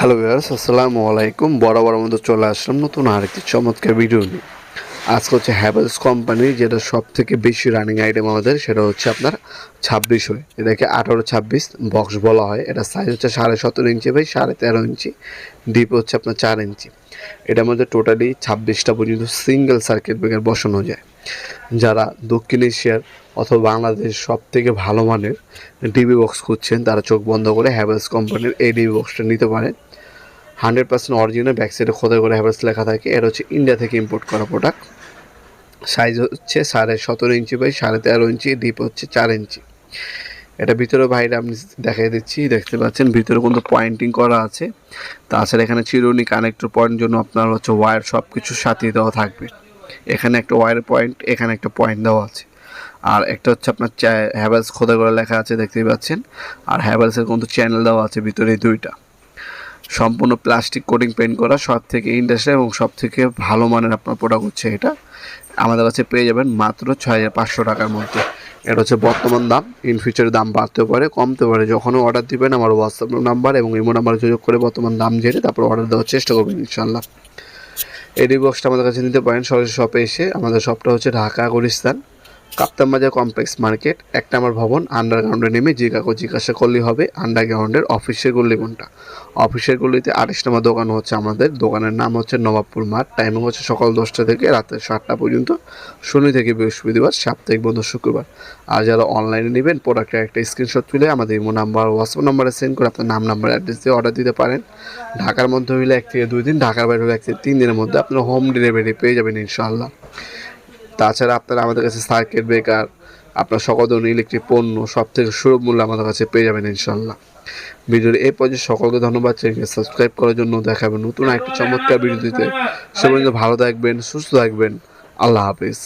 Hello viewers আসসালামু আলাইকুম বড় মতো চলে আসলাম নতুন আরেকটি চমৎকার ভিডিও নিয়ে। আজকে হচ্ছে হ্যাভেলস কোম্পানি যেটা সব থেকে বেশি রানিং আইটেম আমাদের, সেটা হচ্ছে আপনার ছাব্বিশ হয় এটাকে আঠারো ছাব্বিশ বক্স বলা হয়। এটা সাইজ হচ্ছে সাড়ে সতেরো ইঞ্চি বাই সাড়ে তেরো ইঞ্চি। ডিপ হচ্ছে আপনার চার ইঞ্চি। এটার মধ্যে টোটালি ছাব্বিশটা পর্যন্ত সিঙ্গেল সার্কিট ব্রেকার বসানো যায়। যারা দক্ষিণ এশিয়ার অথবা বাংলাদেশ সব থেকে ভালো মানের ডিবি বক্স খুঁজছেন, তারা চোখ বন্ধ করে হ্যাভেলস কোম্পানির এই ডিবি বক্সটা নিতে পারেন। হান্ড্রেড পার্সেন্ট অরিজিনাল ব্যাক সাইডে খোদাই করে হ্যাভেলস লেখা থাকে। এটা হচ্ছে ইন্ডিয়া থেকে ইম্পোর্ট করা প্রোডাক্ট সাইজ হচ্ছে সাড়ে সতেরো ইঞ্চি বাই সাড়ে তেরো ইঞ্চি ডিপ হচ্ছে চার ইঞ্চি। এটা ভিতরে বাইরে আপনি দেখাই দিচ্ছি, দেখতে পাচ্ছেন ভিতরে কিন্তু পয়েন্টিং করা আছে। তাছাড়া এখানে চিরুনি কানেক্টর পয়েন্ট জন্য আপনার হচ্ছে ওয়্যার সব কিছু সাথিয়ে দেওয়া থাকবে। এখানে একটা ওয়্যার পয়েন্ট এখানে একটা পয়েন্ট দেওয়া আছে। আর একটা হচ্ছে আপনার চ্যা হ্যাভেলস খোদা করে লেখা আছে, দেখতেই পাচ্ছেন। আর হ্যাভেলসের কিন্তু চ্যানেল দেওয়া আছে ভিতরে দুইটা। সম্পূর্ণ প্লাস্টিক কোটিং পেন্ট করা সব থেকে ইন্ডাস্ট্রি এবং সব থেকে ভালো মানের আপনার প্রোডাক্ট হচ্ছে এটা। আমাদের কাছে পেয়ে যাবেন মাত্র ছয় হাজার পাঁচশো টাকার মধ্যে। এটা হচ্ছে বর্তমান দাম ইন ফিউচারে দাম বাড়তে পারে কমতে পারে। যখনই অর্ডার দিবেন আমার হোয়াটসঅ্যাপ নাম্বার এবং ইমো নাম্বার যোগাযোগ করে বর্তমান দাম জেনে তারপর অর্ডার দেওয়ার চেষ্টা করবেন ইনশাল্লাহ এডি বক্সটা আমাদের কাছে নিতে পারেন সরাসরি শপে এসে। আমাদের শপটা হচ্ছে ঢাকা, গুলিস্তান। কাপ্তান বাজার কমপ্লেক্স মার্কেট এক নম্বর ভবন আন্ডারগ্রাউন্ডে নেমে যে জিজ্ঞাসা করলেই হবে আন্ডারগ্রাউন্ডের অফিসের গল্লি কোনটা অফিসের গল্লিতে আঠাশ নম্বর দোকান হচ্ছে আমাদের, দোকানের নাম হচ্ছে নবাবপুর মাঠ টাইমিং হচ্ছে সকাল দশটা থেকে রাতে সাতটা পর্যন্ত, শনি থেকে বৃহস্পতিবার, সাপ্তাহিক বন্ধ শুক্রবার। আর যারা অনলাইনে নেবেন প্রোডাক্টের একটা স্ক্রিনশট তুলে আমাদের ইমো নাম্বার হোয়াটসঅ্যাপ নাম্বারে সেন্ড করে আপনার নাম নাম্বার অ্যাড্রেস দিয়ে অর্ডার দিতে পারেন। ঢাকার মধ্যে হইলে এক থেকে দুই দিন, ঢাকার বাইরে হলে এক থেকে তিন দিনের মধ্যে আপনার হোম ডেলিভারি পেয়ে যাবেন ইনশাআল্লাহ। তাছাড়া আপনারা আমাদের কাছে সার্কিট ব্রেকার আপনার সকল ধরনের ইলেকট্রিক পণ্য সব থেকে সুলভ মূল্য আমাদের কাছে পেয়ে যাবেন ইনশাল্লাহ ভিডিওর এই পর্যায়ে সকলকে ধন্যবাদ চ্যানেলকে সাবস্ক্রাইব করার জন্য দেখাবেন নতুন একটি চমৎকার ভিডিও দিতে সে পর্যন্ত ভালো থাকবেন, সুস্থ থাকবেন, আল্লাহ হাফিজ।